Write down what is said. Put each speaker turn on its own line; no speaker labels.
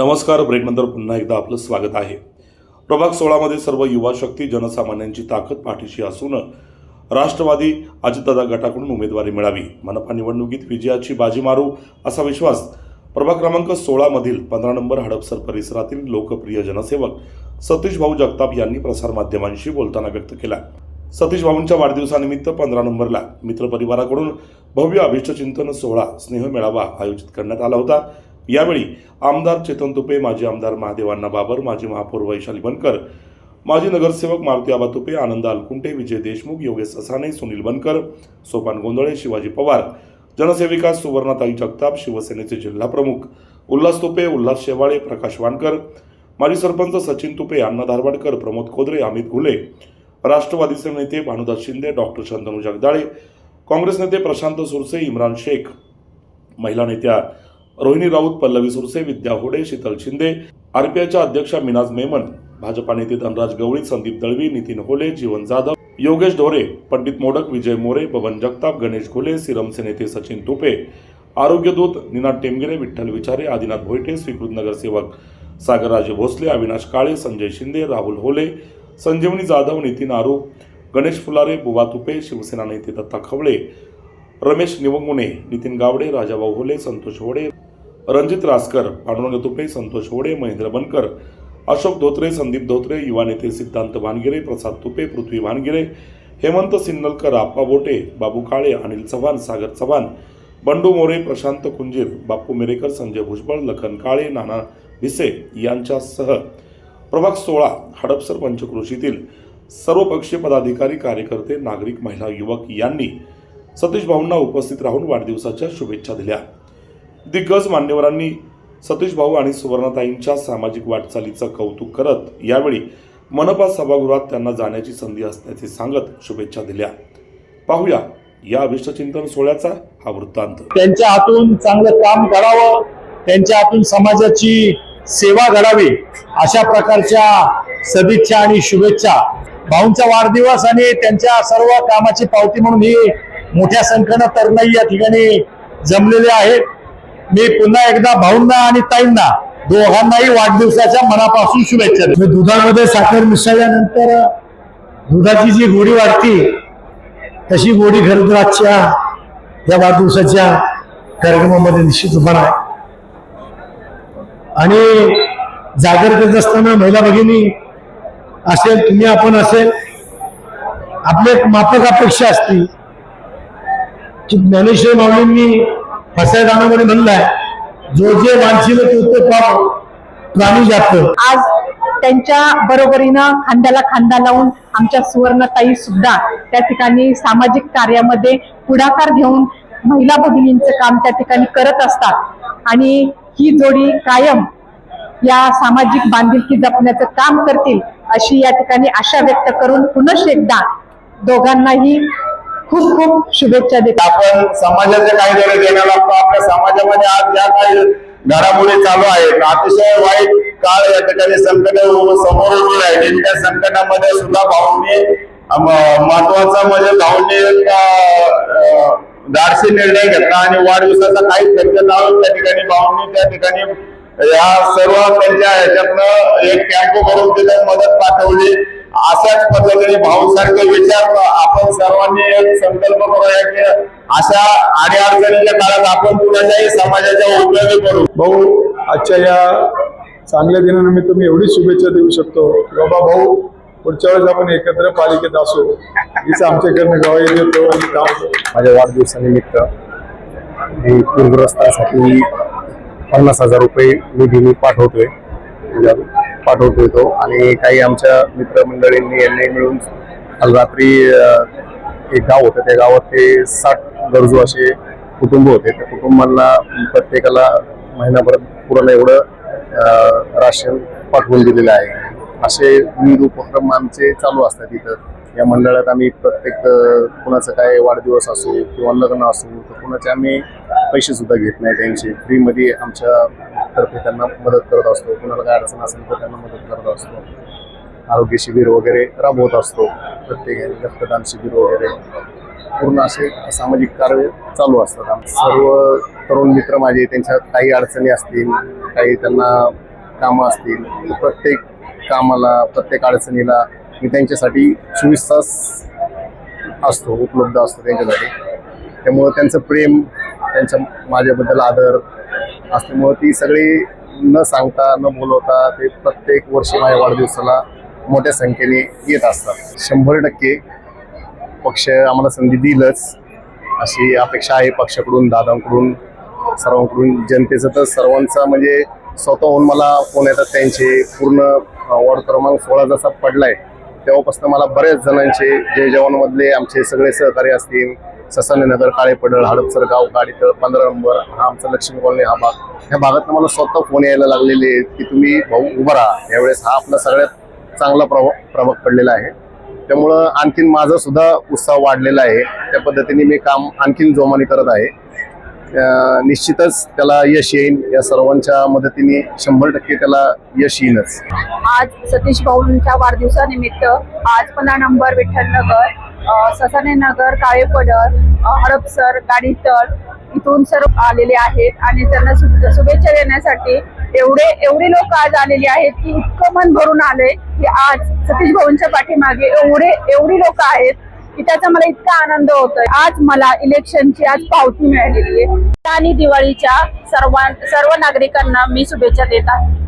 नमस्कार ब्रेकनंतर पुन्हा एकदा आपलं स्वागत आहे. प्रभाग सोळामध्ये सर्व युवा शक्ती जनसामान्यांची ताकद पाठीशी असून राष्ट्रवादी अजितदादा गटाकडून उमेदवारी मिळावी. मनपा निवडणुकीत विजयाची बाजी मारू असा विश्वास प्रभाग क्रमांक सोळामधील पंधरा नंबर हडपसर परिसरातील लोकप्रिय जनसेवक सतीश भाऊ जगताप यांनी प्रसारमाध्यमांशी बोलताना व्यक्त केला. सतीश भाऊंच्या वाढदिवसानिमित्त पंधरा नंबरला मित्रपरिवाराकडून भव्य अभिष्टचिंतन सोहळा स्नेह मेळावा आयोजित करण्यात आला होता. यावेळी आमदार चेतन तुपे माजी आमदार महादेवांना बाबर माजी महापौर वैशाली बनकर माजी नगरसेवक मारुती आबा तुपे आनंद अलकुंटे विजय देशमुख योगेश असाने सुनील बनकर सोपान गोंधळे शिवाजी पवार जनसेविका सुवर्णाताई जगताप शिवसेनेचे जिल्हाप्रमुख उल्हास तुपे उल्हास शेवाळे प्रकाश वानकर माजी सरपंच सचिन तुपे अण्णा धारवाडकर प्रमोद खोदरे अमित घुले राष्ट्रवादीचे नेते भानुदास शिंदे डॉक्टर शंतनू जगदाळे काँग्रेस नेते प्रशांत सुरसे इम्रान शेख महिला नेत्या रोहिणी राऊत पल्लवी सुरसे विद्या होडे शीतल शिंदे आरपीआयच्या अध्यक्षा मिनाज मेमन भाजपा नेते धनराज गवळी संदीप दळवी नितीन होले जीवन जाधव योगेश ढोरे पंडित मोडक विजय मोरे पवन जगताप गणेश घोले सिरमचे नेते सचिन तुपे आरोग्यदूत निनाद टेमगिरे विठ्ठल विचारे आदिनाथ भोयटे स्वीकृत नगरसेवक सागरराजे भोसले अविनाश काळे संजय शिंदे राहुल होले संजीवनी जाधव नितीन आरू गणेश फुलारे बुवा तुपे शिवसेना नेते दत्ता खवळे रमेश निवंगुणे नितीन गावडे राजाभाऊ होले संतोष होडे रणजित रासकर पांडुरंग तुपे संतोष होडे महेंद्र बनकर अशोक धोत्रे संदीप धोत्रे युवा नेते सिद्धांत भानगिरे प्रसाद तुपे पृथ्वी भानगिरे हेमंत सिन्नलकर आप्पा बोटे बाबू काळे अनिल चव्हाण सागर चव्हाण बंडू मोरे प्रशांत कुंजीर बाप्पू मेरेकर संजय भुजबळ लखन काळे नाना भिसे यांच्यासह प्रभाग सोळा हडपसर पंचकृषीतील सर्वपक्षीय पदाधिकारी कार्यकर्ते नागरिक महिला युवक यांनी सतीश भाऊंना उपस्थित राहून वाढदिवसाच्या शुभेच्छा दिल्या. दिग्गज मान्यवरांनी सतीश भाऊ आणि सुवर्णताईंच्या सामाजिक वाटचालीचं कौतुक करत यावेळी मनपा सभागृहात त्यांना जाण्याची संधी असल्याचे सांगत शुभेच्छा दिल्या. पाहूया या अभिष्टचिंतन सोहळ्याचा हा वृत्तांत.
त्यांच्या हातून चांगलं काम करावं त्यांच्या हातून समाजाची सेवा घडावी अशा प्रकारच्या सदिच्छा आणि शुभेच्छा. भाऊंचा वाढदिवस आणि त्यांच्या सर्व कामाची पावती म्हणून ही मोठ्या संख्येनं तरुणाई या ठिकाणी जमलेले आहेत. मी पुन्हा एकदा भाऊंना आणि ताईंना दोघांनाही वाढदिवसाच्या मनापासून शुभेच्छा देतो. दुधामध्ये साखर मिसळल्यानंतर दुधाची जी गोडी वाढती तशी गोडी खरं आजच्या या वाढदिवसाच्या कार्यक्रमामध्ये निश्चितपणा आहे आणि जागर करत असताना महिला भगिनी असेल तुम्ही आपण असेल आपले एक माफक अपेक्षा असती की ज्ञानेश्वर माऊलींनी फसाय गाण्यामध्ये म्हणलाय जो जे मानशील तो तो पाप प्राणी जात.
आज त्यांच्या बरोबरीनं खांद्याला खांदा लावून आमच्या सुवर्णताई सुद्धा त्या ठिकाणी सामाजिक कार्यामध्ये पुढाकार घेऊन महिला भगिनींचं काम त्या ठिकाणी करत असतात. आणि ही जोडी कायम या सामाजिक बांधिलकी जपण्याचं काम करतील अशी या ठिकाणी आशा व्यक्त करून पुनश एकदा दोघांनाही खूप खूप शुभेच्छा देतो.
आपण समाजाच्या काही गरज येणार लागतो आपल्या समाजामध्ये आज ज्या काही घडामोडी चालू आहेत अतिशय वाईट काळ या ठिकाणी संकट समोर उभे आहे. त्या संकटामध्ये सुद्धा भाऊंनी महत्त्वाचा म्हणजे भाऊंनी धाडसी निर्णय घेतला आणि वाढदिवसाचा काही खर्च लावून त्या ठिकाणी भाऊंनी त्या ठिकाणी या सर्व त्यांच्या ह्याच्यातनं एक कॅम्प करून तिथे मदत पाठवली. अशाच पद्धतीने भाऊसारखे विचार आपण सर्वांनी एक संकल्प करूया की अशा अडीअडचणीच्या काळात आपण कुणाच्याही समाजाच्या उपयोगी करू
भाऊ आजच्या या चांगल्या दिनानिमित्त मी एवढी शुभेच्छा देऊ शकतो की बाबा भाऊ पुढच्या वेळेस आपण एकत्र पालिकेत असू. हिचं आमच्याकडनं गवाही देतो आणि काम
माझ्या वाढदिवसानिमित्त मी पूरग्रस्तांसाठी पन्नास हजार रुपये निधी मी पाठवतोय. पाठवतोय तो. आणि काही आमच्या मित्रमंडळींनी यांनी मिळून काल रात्री एक गाव होतं. त्या गावात ते साठ गरजू असे कुटुंब होते. त्या कुटुंबांना प्रत्येकाला महिनाभर पूर्ण एवढं राशन पाठवून दिलेलं आहे. असे विविध उपक्रम आमचे चालू असतात इथं. या मंडळात आम्ही प्रत्येक कुणाचं काय वाढदिवस असो किंवा लग्न असो तर कुणाचे आम्ही पैसे सुद्धा घेत नाही. त्यांचे फ्रीमध्ये आमच्या तर्फे त्यांना मदत करत असतो. कुणाला काय अडचण असेल तर त्यांना मदत करत असतो. आरोग्य शिबिर वगैरे राबवत असतो. प्रत्येक रक्तदान शिबिर वगैरे. पूर्ण असे सामाजिक कार्य चालू असतात. सर्व तरुण मित्र माझे त्यांच्या काही अडचणी असतील काही त्यांना कामं असतील प्रत्येक कामाला प्रत्येक अडचणीला मी त्यांच्यासाठी चोवीस तास असतो उपलब्ध असतो त्यांच्यासाठी. त्यामुळं त्यांचं प्रेम त्यांच्या माझ्याबद्दल आदर असल्यामुळं ती सगळी न सांगता न बोलवता ते प्रत्येक वर्षी माझ्या वाढदिवसाला मोठ्या संख्येने येत असतात. शंभर टक्के पक्ष आम्हाला संधी दिलंच. अशी अपेक्षा आहे पक्षाकडून दादांकडून सर्वांकडून. जनतेचं तर सर्वांचा म्हणजे स्वतःहून मला फोन येतात त्यांचे पूर्ण वॉर्ड क्रमांक सोळा जसा पडलाय तेव्हापासून मला बऱ्याच जणांचे जय जवानमधले आमचे सगळे सहकारी असतील ससाने नगर काळे हडपसर गाव गाडीतळ पंधरा नंबर हा आमचा लक्ष्मी कॉलनी हा भाग. ह्या भागात मला स्वतः फोन यायला लागलेले आहेत की तुम्ही भाऊ उभा राहा. यावेळेस हा आपला सगळ्यात चांगला प्रभाव प्रभाग पडलेला आहे. त्यामुळं आणखीन माझा सुद्धा उत्साह वाढलेला आहे. त्या पद्धतीने मी काम आणखीन जोमाने करत आहे. निश्चितच त्याला यश येईन. या सर्वांच्या मदतीने शंभर टक्के त्याला यश येईनच.
आज सतीश भाऊंच्या वाढदिवसानिमित्त आज पंधरा नंबर विठ्ठल नगर ससाने नगर काळे पडर हडपसर गाडीतळ इथून सर्व आलेले आहेत आणि त्यांना शुभेच्छा देण्यासाठी एवढे एवढे लोक आज आलेले आहेत की इतकं मन भरून आले की आज सतीश भाऊंच्या पाठीमागे एवढे एवढी लोक आहेत की त्याचा मला इतका आनंद होतोय. आज मला इलेक्शनची आज पावती मिळालेली आहे. आणि दिवाळीच्या सर्वां सर्व नागरिकांना मी शुभेच्छा देत आहे.